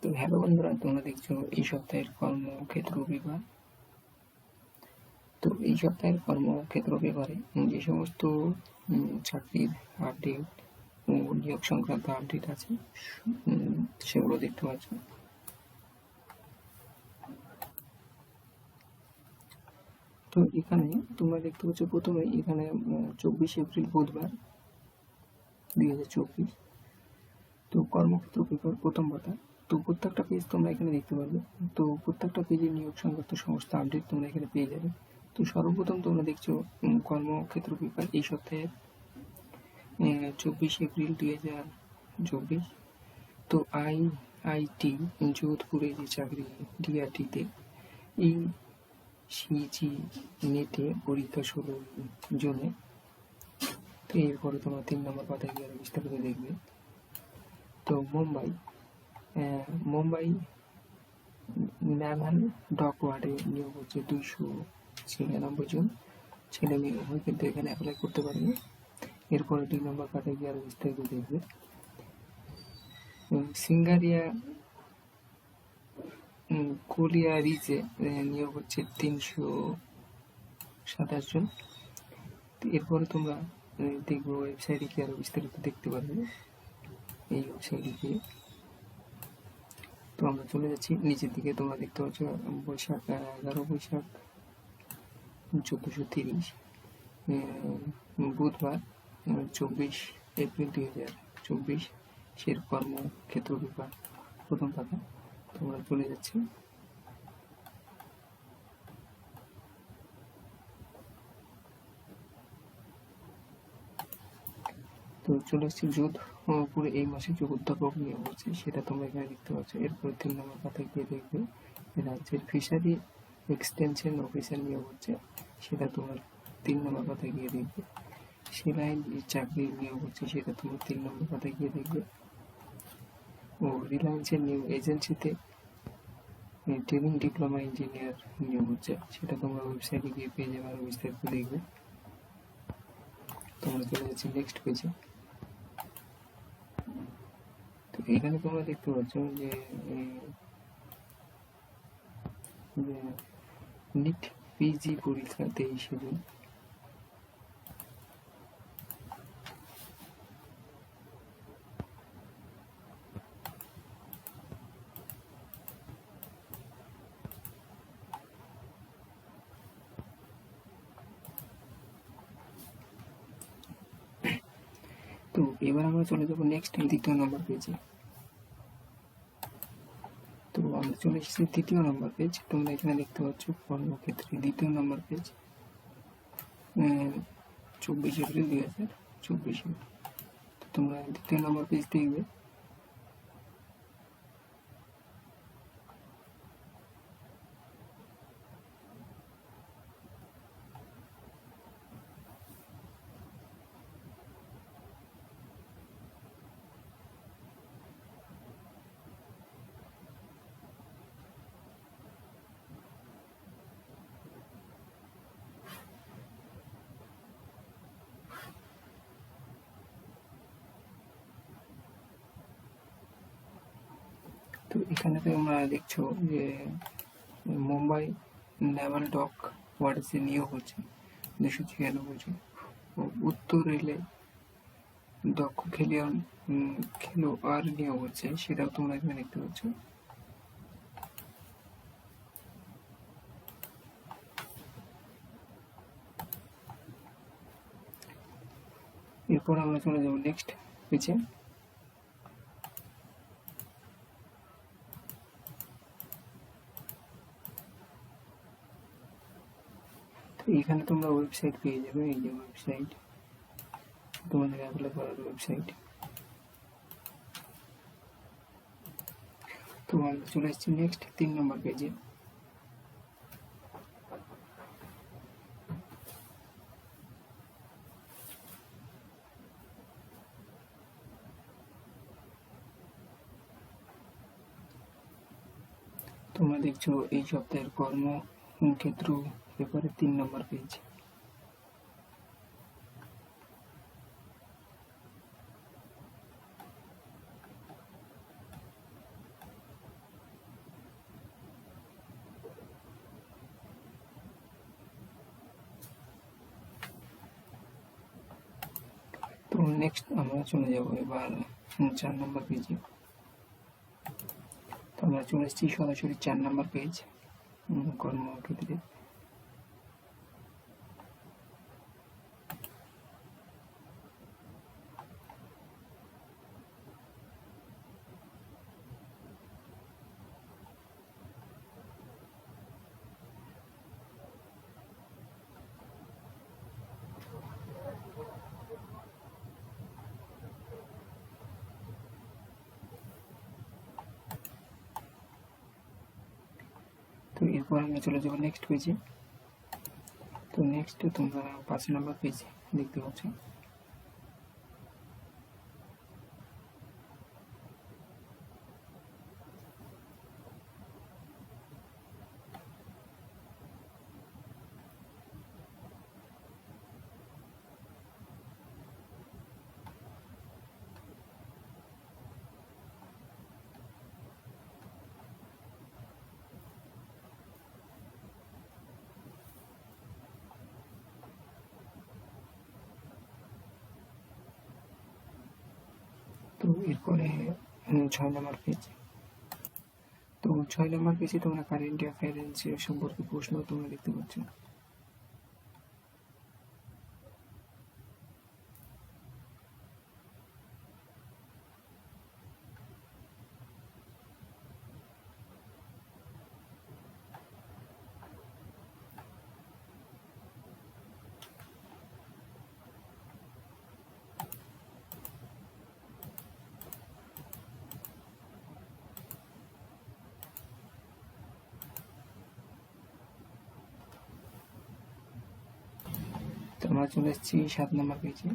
তো হ্যালো বন্ধুরা, তোমরা দেখছ এই সপ্তাহের কর্মক্ষেত্র বিভাগ? তো এই সপ্তাহের কর্মক্ষেত্র বিভাগে যে সমস্ত চাকরির আপডেট নিয়োগ সংক্রান্ত আপডেট আছে সেগুলো দেখতে পাচ্ছ। তো এখানে তোমরা দেখতে পাচ্ছ প্রথমে এখানে চব্বিশ এপ্রিল বুধবার দুই হাজার চব্বিশ। তো কর্মক্ষেত্র পেপার প্রথম কথা তো প্রত্যেকটা পেজ তোমরা এখানে দেখতে পারবে। তো প্রত্যেকটা পেজে নিয়োগ সংক্রান্ত সমস্ত আপডেট তোমরা এখানে পেয়ে যাবে। তো সর্বপ্রথম তোমরা দেখছ কর্মক্ষেত্র পেপার এই সপ্তাহে চব্বিশ এপ্রিল দুই হাজার চব্বিশ। তো আই আইটি যোধপুরে যে চাকরি ডিআরটিতে এই সিজি নেটে পরীক্ষা শুরু জুনে। তো এরপরে তোমরা তিন নম্বর পাতায় গিয়ে বিস্তারিত দেখবে। তো মুম্বাই মুম্বাই ন্যাভাল ডক ওয়ার্ডে নিয়োগ হচ্ছে দুইশো ছিয়ানব্বই জন ছেলে মেয়ে উভয়, কিন্তু এখানে অ্যাপ্লাই করতে পারবে এরপরে দুই নম্বর পাতায় গিয়ে আরও বিস্তারিত দেখবে। সিঙ্গারিয়া কোলিয়া রিজে নিয়োগ হচ্ছে তিনশো সাতাশ জন। এরপরে তোমরা দেখবে ওয়েবসাইটে গিয়ে আরও বিস্তারিত দেখতে পারবে। এই ওয়েবসাইটে গিয়ে। তো আমরা চলে যাচ্ছি। নিচের দিকে তোমরা দেখতে পাচ্ছ, বৈশাখ এগারো বৈশাখ, চোদ্দশো তিরিশ বুধবার চব্বিশ এপ্রিল দুই হাজার চব্বিশ সের কর্মক্ষেত্র বিভাগ প্রথম পাতা। তোমরা চলে যাচ্ছি। চলে এসেছি যোধপুরে এই মাসে যে অধ্যাপক নিয়োগ হচ্ছে, সেটা তোমরা এখানে দেখতে পাচ্ছ। এরপর তিন নম্বর পাতায় গিয়ে দেখবে রাজ্যের ফিশারি এক্সটেনশন অফিসার নিয়োগ হচ্ছে, সেটা তোমার তিন নম্বর পাতায় গিয়ে দেখবে। সেলাই যে চাকরির নিয়োগ হচ্ছে, সেটা তোমার তিন নম্বর পাতায় গিয়ে দেখবে। ও রিলায়েন্সের নিউ এজেন্সিতে ট্রেনিং ডিপ্লোমা ইঞ্জিনিয়ার নিয়োগ হচ্ছে, সেটা তোমরা ওয়েবসাইটে গিয়ে পেয়ে যাবে আরও বিস্তারিত দেখবে। তোমরা চলে যাচ্ছি নেক্সট পেজে এখানে তোমরা দেখতে পাচ্ছ যে নিট পিজি পরীক্ষা তেইশে জুন তো এবার আমরা চলে যাব নেক্সট দ্বিতীয় নম্বর পেজে তো আমরা চলে এসেছি তৃতীয় নম্বর পেজ তোমরা এখানে দেখতে পাচ্ছ কর্মক্ষেত্রে দ্বিতীয় নম্বর পেজ চব্বিশ এপ্রিল দুই হাজার চব্বিশে। তোমরা দ্বিতীয় নম্বর পেজ দেখবে। তো এখানে তোমরা দেখছ যে, মুম্বাই নেভাল ডক ওয়ার্ডসে নিয়োগ হচ্ছে, দুশো ছিয়ানব্বই উত্তর রেলে দক্ষ খেলিয়ন আর নিয়োগ হচ্ছে, সেটাও তোমরা এখানে দেখতে পাচ্ছ। এরপর আমরা চলে যাব নেক্সট পেজে তো এখানে তোমরা ওয়েবসাইট পেয়ে যাবে, এই যে ওয়েবসাইট তোমাদের অ্যাপ্লাই করার ওয়েবসাইট তো চলে এসেছি নেক্সট তিন নম্বর পেজে তোমরা দেখছ এই সপ্তাহের কর্মক্ষেত্র পেপারে তিন নম্বর পেজ তো নেক্সট আমরা চলে যাব এবার চার নম্বর পেজে তো আমরা চলে এসেছি সরাসরি চার নম্বর পেজ কর্মক্ষেত্রে এরপর আমরা চলে যাব নেক্সট পেজে তো নেক্সট তোমরা পাঁচ নম্বর পেজে দেখতে পাচ্ছ। তো এরপরে ছয় নম্বর পেজ তো ছয় নম্বর পেজে তোমরা কারেন্ট অ্যাফেয়ার সম্পর্কে প্রশ্ন তোমরা দেখতে পাচ্ছ। আমরা চলে এসেছি সাত নম্বর পেজে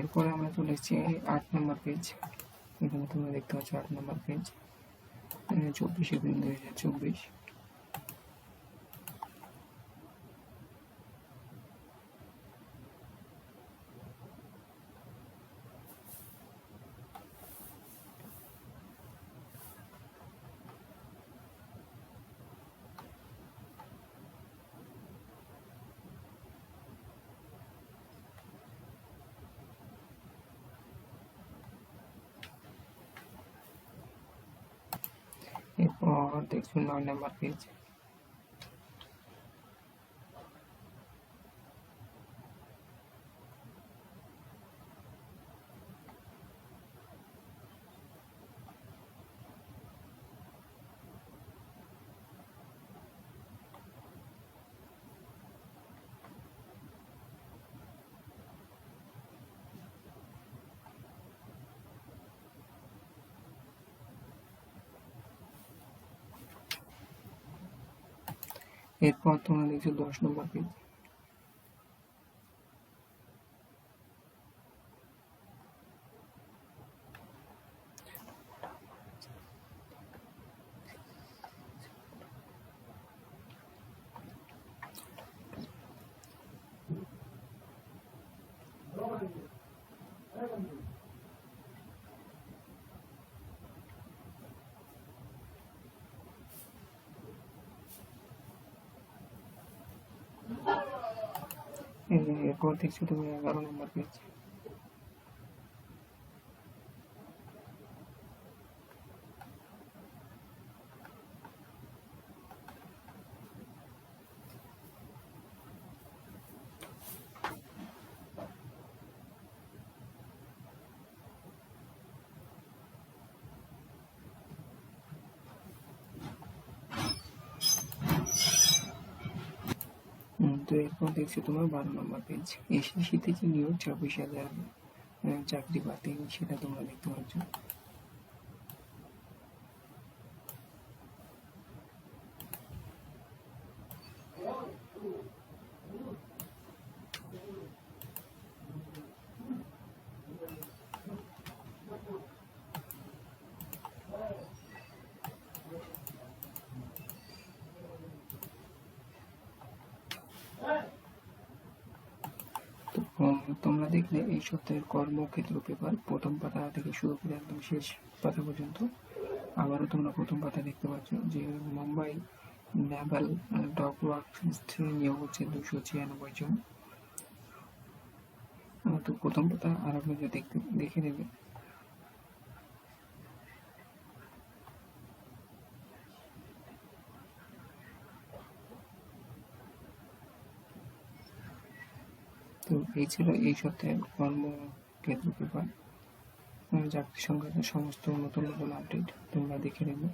এরপরে আমরা চলে এসেছি আট নম্বর পেজ এখানে তোমরা দেখতে পাচ্ছ আট নম্বর পেজ চব্বিশ এপ্রিল দুই হাজার চব্বিশ। এরপর দেখুন নয় নাম্বার পেজ এরপর তোমরা দেখছ দশ নম্বর পেজ এরপর দেখছি তুমি এগারো নম্বর পেজ হুম, তো এরপর দেখছি তোমার বারো নম্বর পেজ এসএসসিতে যে নিয়োগ ছাব্বিশ হাজার চাকরি বাতিল, সেটা তোমরা দেখতে পাচ্ছ। তোমরা দেখলে এই সপ্তাহের কর্মক্ষেত্র পেপার প্রথম পাতা থেকে শুরু করে একদম শেষ পাতা পর্যন্ত। আবারও তোমরা প্রথম পাতা দেখতে পাচ্ছ যে মুম্বাই নেভাল ডক ওয়ার্কস নিয়োগ হচ্ছে দুশো ছিয়ানব্বই জন। তো প্রথম পাতা আর আপনাকে দেখতে দেখে নেবে। তো এই ছিল এই সপ্তাহের কর্মক্ষেত্র পেপার। চাকরি সংক্রান্ত সমস্ত নতুন নতুন আপডেট তোমরা দেখে নেবে।